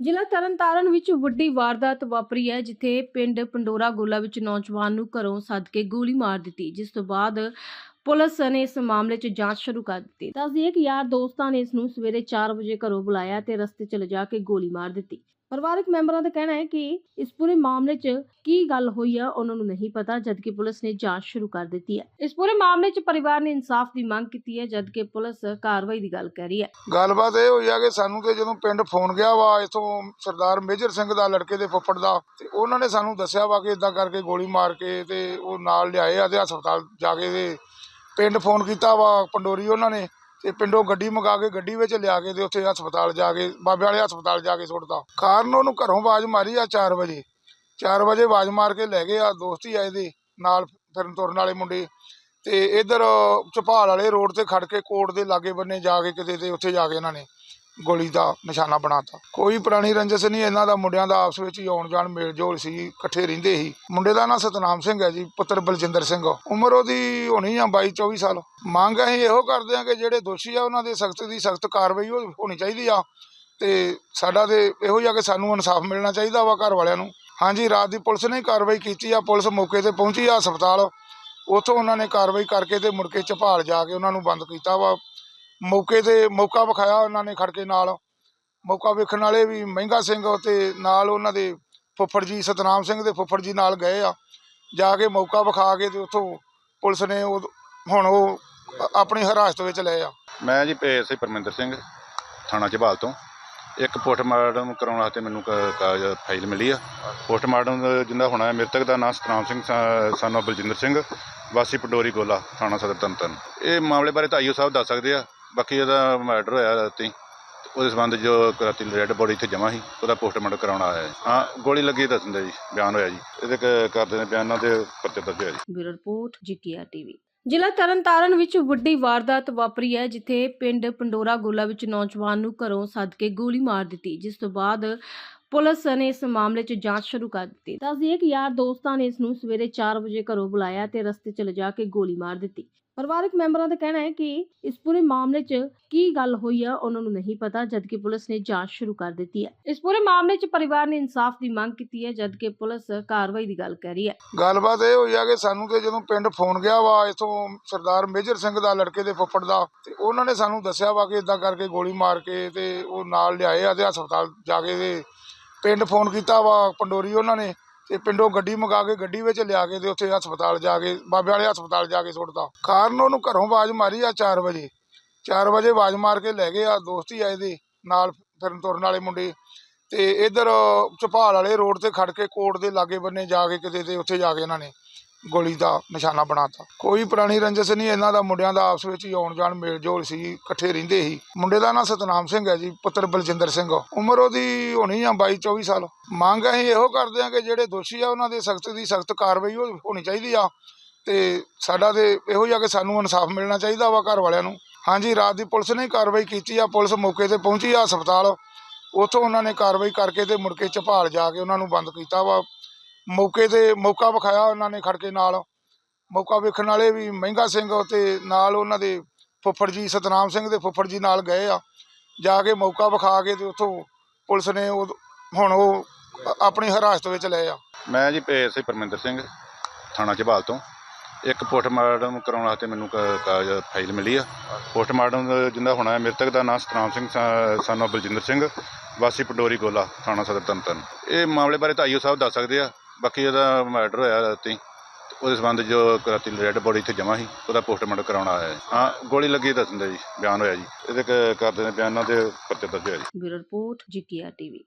ਜ਼ਿਲ੍ਹਾ ਤਰਨਤਾਰਨ ਵਿੱਚ ਵੱਡੀ ਵਾਰਦਾਤ ਵਾਪਰੀ ਹੈ, ਜਿੱਥੇ ਪਿੰਡ ਪੰਡੋਰਾ ਗੋਲਾ ਵਿੱਚ ਨੌਜਵਾਨ ਨੂੰ ਘਰੋਂ ਸੱਦ ਕੇ ਗੋਲੀ ਮਾਰ ਦਿੱਤੀ, ਜਿਸ ਤੋਂ ਬਾਅਦ ਪੁਲਿਸ ਨੇ ਇਸ ਮਾਮਲੇ 'ਚ ਜਾਂਚ ਸ਼ੁਰੂ ਕਰ ਦਿੱਤੀ। ਦੱਸਦੀਏ ਕਿ ਯਾਰ ਦੋਸਤਾਂ ਨੇ ਇਸ ਨੂੰ ਸਵੇਰੇ 4 ਵਜੇ ਘਰੋਂ ਬੁਲਾਇਆ ਤੇ ਰਸਤੇ 'ਚ ਲਿਜਾ ਕੇ ਗੋਲੀ ਮਾਰ ਦਿੱਤੀ। ਪਰਿਵਾਰਕ ਮੈਂਬਰਾਂ ਦਾ ਕਹਿਣਾ ਹੈ ਕਿ ਇਸ ਪੂਰੇ ਮਾਮਲੇ 'ਚ ਕੀ ਗੱਲ ਹੋਈ ਆ, ਉਹਨਾਂ ਨੂੰ ਨਹੀਂ ਪਤਾ, ਜਦਕਿ ਪੁਲਿਸ ਨੇ ਜਾਂਚ ਸ਼ੁਰੂ ਕਰ ਦਿੱਤੀ ਹੈ। ਇਸ ਪੂਰੇ ਮਾਮਲੇ 'ਚ ਪਰਿਵਾਰ ਨੇ ਇਨਸਾਫ ਦੀ ਮੰਗ ਕੀਤੀ ਹੈ, ਜਦਕਿ ਪੁਲਿਸ ਕਾਰਵਾਈ ਦੀ ਗੱਲ ਕਰ ਰਹੀ ਹੈ। ਗੱਲਬਾਤ ਇਹ ਹੋਈ ਆ ਕਿ ਸਾਨੂੰ ਤੇ ਜਦੋਂ ਪਿੰਡ ਫੋਨ ਗਿਆ ਵਾ, ਇਥੋਂ ਸਰਦਾਰ ਮੇਜਰ ਸਿੰਘ ਦਾ, ਲੜਕੇ ਦੇ ਫੁੱਫੜ ਦਾ, ਤੇ ਉਹਨਾਂ ਨੇ ਸਾਨੂੰ ਦੱਸਿਆ ਵਾ ਕਿ ਇਦਾਂ ਕਰਕੇ ਗੋਲੀ ਮਾਰ ਕੇ ਤੇ ਉਹ ਨਾਲ ਲਿਆਏ ਆ ਤੇ ਹਸਪਤਾਲ ਜਾ ਕੇ ਤੇ ਪਿੰਡ ਫੋਨ ਕੀਤਾ ਵਾ, ਪੰਡੋਰੀ ਉਹਨਾਂ ਨੇ। ਤੇ ਪਿੰਡੋਂ ਗੱਡੀ ਮੰਗਾ ਕੇ ਗੱਡੀ ਵਿੱਚ ਲਿਆ ਕੇ ਤੇ ਉੱਥੇ ਹਸਪਤਾਲ ਜਾ ਕੇ, ਬਾਬੇ ਵਾਲੇ ਹਸਪਤਾਲ ਜਾ ਕੇ ਸੁੱਟਤਾ। ਕਾਰਨ ਉਹਨੂੰ ਘਰੋਂ ਆਵਾਜ਼ ਮਾਰੀ ਆ 4 ਵਜੇ। 4 ਵਜੇ ਆਵਾਜ਼ ਮਾਰ ਕੇ ਲੈ ਗਏ ਆ ਦੋਸਤ ਹੀ ਆਏ ਦੇ ਨਾਲ ਫਿਰਨ ਤੁਰਨ ਵਾਲੇ ਮੁੰਡੇ। ਤੇ ਇਧਰ, ਝਪਾਲ ਵਾਲੇ ਰੋਡ ਤੇ ਖੜ ਕੇ ਕੋਟ ਦੇ ਲਾਗੇ ਬੰਨੇ ਜਾ ਕੇ ਕਿਤੇ ਤੇ ਉੱਥੇ ਜਾ ਕੇ ਇਹਨਾਂ ਨੇ। ਗੋਲੀ ਦਾ ਨਿਸ਼ਾਨਾ ਬਣਾਤਾ। ਕੋਈ ਪੁਰਾਣੀ ਰੰਜਿਸ਼ ਨਹੀਂ, ਇਹਨਾਂ ਦਾ ਮੁੰਡਿਆਂ ਦਾ ਆਪਸ ਵਿੱਚ ਹੀ ਆਉਣ ਜਾਣ ਮੇਲ ਜੋਲ ਸੀ, ਇਕੱਠੇ ਰਹਿੰਦੇ ਸੀ। ਮੁੰਡੇ ਦਾ ਨਾਂ ਸਤਨਾਮ ਸਿੰਘ ਹੈ ਜੀ, ਪੁੱਤਰ ਬਲਜਿੰਦਰ ਸਿੰਘ। ਉਮਰ ਉਹਦੀ ਹੋਣੀ ਆ 22 24 ਸਾਲ। ਮੰਗ ਅਸੀਂ ਇਹੋ ਕਰਦੇ ਆ ਕਿ ਜਿਹੜੇ ਦੋਸ਼ੀ ਆ, ਉਹਨਾਂ ਦੇ ਸਖਤ ਦੀ ਸਖਤ ਕਾਰਵਾਈ ਹੋ- ਹੋਣੀ ਚਾਹੀਦੀ ਆ। ਤੇ ਸਾਡਾ ਤੇ ਇਹੋ ਜਿਹਾ ਕਿ ਸਾਨੂੰ ਇਨਸਾਫ ਮਿਲਣਾ ਚਾਹੀਦਾ ਵਾ ਘਰ ਵਾਲਿਆਂ ਨੂੰ। ਹਾਂਜੀ, ਰਾਤ ਦੀ ਪੁਲਿਸ ਨੇ ਕਾਰਵਾਈ ਕੀਤੀ ਆ। ਪੁਲਿਸ ਮੌਕੇ ਤੇ ਪਹੁੰਚੀ ਆ ਹਸਪਤਾਲ। ਉੱਥੋਂ ਉਹਨਾਂ ਨੇ ਕਾਰਵਾਈ ਕਰਕੇ ਤੇ ਮੁੜ ਕੇ ਝਪਾਲ ਜਾ ਕੇ ਉਹਨਾਂ ਨੂੰ ਬੰਦ ਕੀਤਾ ਵਾ। ਮੌਕੇ ਤੇ ਮੌਕਾ ਵਿਖਾਇਆ ਉਹਨਾਂ ਨੇ ਖੜ ਕੇ ਨਾਲ। ਮੌਕਾ ਵੇਖਣ ਵਾਲੇ ਵੀ ਮਹਿੰਗਾ ਸਿੰਘ ਤੇ ਨਾਲ ਉਹਨਾਂ ਦੇ ਫੁੱਫੜ ਜੀ, ਸਤਨਾਮ ਸਿੰਘ ਦੇ ਫੁੱਫੜ ਜੀ ਨਾਲ ਗਏ ਆ। ਜਾ ਕੇ ਮੌਕਾ ਵਿਖਾ ਕੇ ਤੇ ਉੱਥੋਂ ਪੁਲਿਸ ਨੇ ਉਹ ਹੁਣ ਉਹ ਆਪਣੀ ਹਿਰਾਸਤ ਵਿੱਚ ਲਏ ਆ। ਮੈਂ ਜੀ ਐਸਆਈ ਪਰਮਿੰਦਰ ਸਿੰਘ, ਥਾਣਾ ਝਬਾਲ ਤੋਂ। ਇੱਕ ਪੋਸਟਮਾਰਟਮ ਕਰਾਉਣ ਵਾਸਤੇ ਮੈਨੂੰ ਕਾਗਜ਼ ਫਾਈਲ ਮਿਲੀ ਆ। ਪੋਸਟਮਾਰਟਮ ਜਿੰਦਾ ਹੋਣਾ ਹੈ ਮ੍ਰਿਤਕ ਦਾ ਨਾਮ ਸਤਨਾਮ ਸਿੰਘ ਸਾਨੂੰ ਬਲਜਿੰਦਰ ਸਿੰਘ, ਵਾਸੀ ਪਟੋਰੀ ਗੋਲਾ, ਥਾਣਾ ਸਦਰ ਤਰਨਤਾਰਨ ਇਹ ਮਾਮਲੇ ਬਾਰੇ ਤਾਂ ਆਈਓ ਸਾਹਿਬ ਦੱਸ ਸਕਦੇ ਆ। ਬਾਕੀ ਇਹਦਾ ਮਰਡਰ ਹੋਇਆ ਰਾਤੀ ਤੇ ਉਹਦੇ ਸੰਬੰਧ ਜੋ ਰਾਤੀ ਰੈੱਡ ਬੋਡੀ ਇੱਥੇ ਜਮ੍ਹਾਂ ਸੀ, ਉਹਦਾ ਪੋਸਟਮਾਰਟਮ ਕਰਾਉਣ ਆਇਆ ਹੈ ਹਾਂ, ਗੋਲੀ ਲੱਗੀ ਦੱਸਦੇ ਜੀ, ਬਿਆਨ ਹੋਇਆ ਜੀ। ਇਹਦੇ ਕ- ਕਰਦੇ ਨੇ ਬਿਆਨਾਂ ਦੇ ਪਰਚੇ ਦਰਜ ਹੋਇਆ ਜੀ। ਬਿਊਰੋ ਰਿਪੋਰਟ ਜੀਕੇਆਰ ਟੀਵੀ ਜ਼ਿਲ੍ਹਾ ਤਰਨਤਾਰਨ ਵਿੱਚ ਵੱਡੀ ਵਾਰਦਾਤ ਵਾਪਰੀ ਹੈ, ਜਿੱਥੇ ਪਿੰਡ ਪੰਡੋਰਾ ਗੋਲਾ ਵਿੱਚ ਨੌਜਵਾਨ ਨੂੰ ਘਰੋਂ ਸੱਦ ਕੇ ਗੋਲੀ ਮਾਰ ਦਿੱਤੀ, ਜਿਸ ਤੋਂ ਬਾਅਦ ਪੁਲਿਸ ਨੇ ਇਸ ਮਾਮਲੇ 'ਚ ਜਾਂਚ ਸ਼ੁਰੂ ਕਰ ਦਿੱਤੀ। ਦੱਸਦੀਏ ਕਿ ਯਾਰ ਦੋਸਤਾਂ ਨੇ ਇਸ ਨੂੰ ਸਵੇਰੇ 4 ਵਜੇ ਘਰੋਂ ਬੁਲਾਇਆ ਤੇ ਰਸਤੇ 'ਚ ਲਿਜਾ ਕੇ ਗੋਲੀ ਮਾਰ ਦਿੱਤੀ। ਪਰਿਵਾਰਕ ਮੈਂਬਰਾਂ ਦਾ ਕਹਿਣਾ ਹੈ ਕਿ ਇਸ ਪੂਰੇ ਮਾਮਲੇ 'ਚ ਕੀ ਗੱਲ ਹੋਈ ਆ, ਉਹਨਾਂ ਨੂੰ ਨਹੀਂ ਪਤਾ, ਜਦਕਿ ਪੁਲਿਸ ਨੇ ਜਾਂਚ ਸ਼ੁਰੂ ਕਰ ਦਿੱਤੀ ਹੈ। ਇਸ ਪੂਰੇ ਮਾਮਲੇ 'ਚ ਪਰਿਵਾਰ ਨੇ ਇਨਸਾਫ ਦੀ ਮੰਗ ਕੀਤੀ ਹੈ, ਜਦਕਿ ਪੁਲਿਸ ਕਾਰਵਾਈ ਦੀ ਗੱਲ ਕਰ ਰਹੀ ਹੈ। ਗੱਲਬਾਤ ਇਹ ਹੋਈ ਆ ਕਿ ਸਾਨੂੰ ਤੇ ਜਦੋਂ ਪਿੰਡ ਫੋਨ ਗਿਆ ਵਾ, ਇਥੋਂ ਸਰਦਾਰ ਮੇਜਰ ਸਿੰਘ ਦਾ ਲੜਕੇ ਦੇ ਫੁੱਫੜ ਦਾ, ਤੇ ਉਹਨਾਂ ਨੇ ਸਾਨੂੰ ਦੱਸਿਆ ਵਾ ਕਿ ਇਦਾਂ ਕਰਕੇ ਗੋਲੀ ਮਾਰ ਕੇ ਤੇ ਉਹ ਨਾਲ ਲਿਆਏ ਆ ਤੇ ਹਸਪਤਾਲ ਜਾ ਕੇ ਤੇ ਪਿੰਡ ਫੋਨ ਕੀਤਾ ਵਾ, ਪੰਡੋਰੀ ਉਹਨਾਂ ਨੇ। ਤੇ ਪਿੰਡੋਂ ਗੱਡੀ ਮੰਗਾ ਕੇ ਗੱਡੀ ਵਿੱਚ ਲਿਆ ਕੇ ਤੇ ਉੱਥੇ ਹਸਪਤਾਲ ਜਾ ਕੇ, ਬਾਬੇ ਵਾਲੇ ਹਸਪਤਾਲ ਜਾ ਕੇ ਸੁੱਟਤਾ ਕਾਰਨ ਉਹਨੂੰ ਘਰੋਂ ਆਵਾਜ਼ ਮਾਰੀ ਆ 4 ਵਜੇ। 4 ਵਜੇ ਆਵਾਜ਼ ਮਾਰ ਕੇ ਲੈ ਗਏ ਆ ਦੋਸਤ ਹੀ ਆਏ ਦੇ ਨਾਲ ਫਿਰਨ ਤੁਰਨ ਵਾਲੇ ਮੁੰਡੇ। ਤੇ ਇਧਰ ਚਪਾਲ ਵਾਲੇ ਰੋਡ ਤੇ ਖੜ ਕੇ ਕੋਟ ਦੇ ਲਾਗੇ ਬੰਨੇ ਜਾ ਕੇ ਕਿਤੇ ਤੇ ਉੱਥੇ ਜਾ ਕੇ ਇਹਨਾਂ ਨੇ। ਗੋਲੀ ਦਾ ਨਿਸ਼ਾਨਾ ਬਣਾਤਾ। ਕੋਈ ਪੁਰਾਣੀ ਰੰਜਿਸ਼ ਨਹੀਂ, ਇਹਨਾਂ ਦਾ ਮੁੰਡਿਆਂ ਦਾ ਆਪਸ ਵਿੱਚ ਹੀ ਆਉਣ ਜਾਣ ਮੇਲ ਜੋਲ ਸੀ, ਇਕੱਠੇ ਰਹਿੰਦੇ ਸੀ। ਮੁੰਡੇ ਦਾ ਨਾਂ ਸਤਨਾਮ ਸਿੰਘ ਹੈ ਜੀ, ਪੁੱਤਰ ਬਲਜਿੰਦਰ ਸਿੰਘ। ਉਮਰ ਉਹਦੀ ਹੋਣੀ ਆ 22 24 ਸਾਲ। ਮੰਗ ਅਸੀਂ ਇਹੋ ਕਰਦੇ ਆ ਕਿ ਜਿਹੜੇ ਦੋਸ਼ੀ ਆ, ਉਹਨਾਂ ਦੇ ਸਖਤ ਦੀ ਸਖਤ ਕਾਰਵਾਈ ਹੋ- ਹੋਣੀ ਚਾਹੀਦੀ ਆ ਤੇ ਸਾਡਾ ਤੇ ਇਹੋ ਹੀ ਆ ਕਿ ਸਾਨੂੰ ਇਨਸਾਫ ਮਿਲਣਾ ਚਾਹੀਦਾ ਵਾ ਘਰ ਵਾਲਿਆਂ ਨੂੰ। ਹਾਂਜੀ, ਰਾਤ ਦੀ ਪੁਲਿਸ ਨੇ ਕਾਰਵਾਈ ਕੀਤੀ ਆ, ਪੁਲਿਸ ਮੌਕੇ ਤੇ ਪਹੁੰਚੀ ਆ ਹਸਪਤਾਲ। ਉੱਥੋਂ ਉਹਨਾਂ ਨੇ ਕਾਰਵਾਈ ਕਰਕੇ ਤੇ ਮੁੜ ਕੇ ਝਪਾਲ ਜਾ ਕੇ ਉਹਨਾਂ ਨੂੰ ਬੰਦ ਕੀਤਾ ਵਾ। ਮੌਕੇ ਤੇ ਮੌਕਾ ਵਿਖਾਇਆ ਉਹਨਾਂ ਨੇ ਖੜ ਕੇ ਨਾਲ। ਮੌਕਾ ਵੇਖਣ ਵਾਲੇ ਵੀ ਮਹਿੰਗਾ ਸਿੰਘ ਤੇ ਨਾਲ ਉਹਨਾਂ ਦੇ ਫੁੱਫੜ ਜੀ, ਸਤਨਾਮ ਸਿੰਘ ਦੇ ਫੁੱਫੜ ਜੀ ਨਾਲ ਗਏ ਆ। ਜਾ ਕੇ ਮੌਕਾ ਵਿਖਾ ਕੇ ਤੇ ਉੱਥੋਂ ਪੁਲਿਸ ਨੇ ਉਹ ਹੁਣ ਉਹ ਆਪਣੀ ਹਿਰਾਸਤ ਵਿੱਚ ਲਏ ਆ। ਮੈਂ ਜੀ ਐਸਆਈ ਪਰਮਿੰਦਰ ਸਿੰਘ, ਥਾਣਾ ਝਬਾਲ ਤੋਂ। ਇੱਕ ਪੋਸਟਮਾਰਟਮ ਕਰਾਉਣ ਵਾਸਤੇ ਮੈਨੂੰ ਕ- ਕਾਗਜ਼ ਫਾਈਲ ਮਿਲੀ ਆ। ਪੋਸਟਮਾਰਟਮ ਜਿੰਦਾ ਹੋਣਾ ਹੈ ਮ੍ਰਿਤਕ ਦਾ ਨਾਮ ਸਤਨਾਮ ਸਿੰਘ ਸਾਨੂੰ ਬਲਜਿੰਦਰ ਸਿੰਘ, ਵਾਸੀ ਪਟੋਰੀ ਗੋਲਾ, ਥਾਣਾ ਸਦਰ ਤਰਨਤਾਰਨ ਇਹ ਮਾਮਲੇ ਬਾਰੇ ਤਾਂ ਆਈਓ ਸਾਹਿਬ ਦੱਸ ਸਕਦੇ ਆ। ਬਾਕੀ ਇਹਦਾ ਮਰਡਰ ਹੋਇਆ ਰਾਤੀ ਤੇ ਉਹਦੇ ਸੰਬੰਧ ਜੋ ਰਾਤੀ ਰੈੱਡ ਬੋਡੀ ਇੱਥੇ ਜਮਾ ਸੀ, ਉਹਦਾ ਪੋਸਟਮਾਰਟਮ ਕਰਾਉਣ ਆਇਆ ਹੈ। ਹਾਂ, ਗੋਲੀ ਲੱਗੀ ਦੱਸਦੇ ਜੀ, ਬਿਆਨ ਹੋਇਆ ਜੀ। ਇਹਦੇ ਕ- ਕਰਦੇ ਨੇ ਬਿਆਨਾਂ ਦੇ ਪਰਚੇ ਦਰਜ ਹੋਇਆ ਜੀ। Bureau report GKR TV.